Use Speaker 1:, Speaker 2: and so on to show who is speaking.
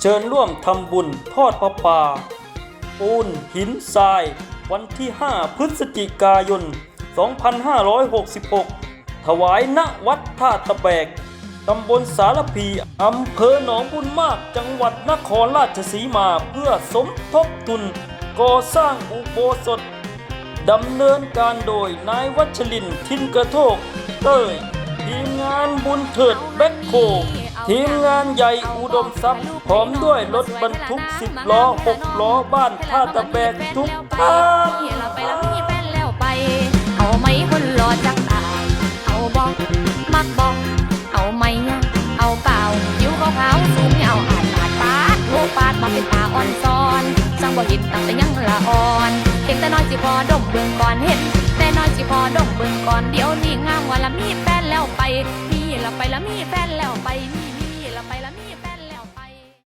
Speaker 1: เชิญร่วมทำบุญทอดพระป่าปูนหินทราย วันที่ 5 พฤศจิกายน 2566 ถวายณวัดท่าตะแบก ตำบลสารพีอำเภอหนองบุญมาก จังหวัดนครราชสีมาเพื่อสมทบทุนก่อสร้างอุโบสถดำเนินการโดยนายวัชรินทร์ทินกระโทก เต้ย ทีมงานบุญเถิดแบ็คโค ทีมงานใหญ่อุดมทรัพย์พร้อมด้วยรถบรรทุกสิบล้อหกล้อบ้านท่าตะแบกทุกท่าน
Speaker 2: เราไปแล้วมีแฟนแล้วไป เอาไหมคนรอจักตายเอาบอกมักบอกเอาไมยังเอาเปล่ายิ้วขาวๆสูงเงาอาดอาดปาดโลปาดมาเป็นตาอ่อนซ้อนสร้างบ่เห็นตั้งแต่ยังละอ่อนเห็นแต่น้อยสิพอดมเบิ่งก่อนเห็นแต่น้อยสิพอดมเบิ่งก่อนเดี๋ยวนี้งามว่าละมีแฟนแล้วไปนี่ละไปละมีแฟน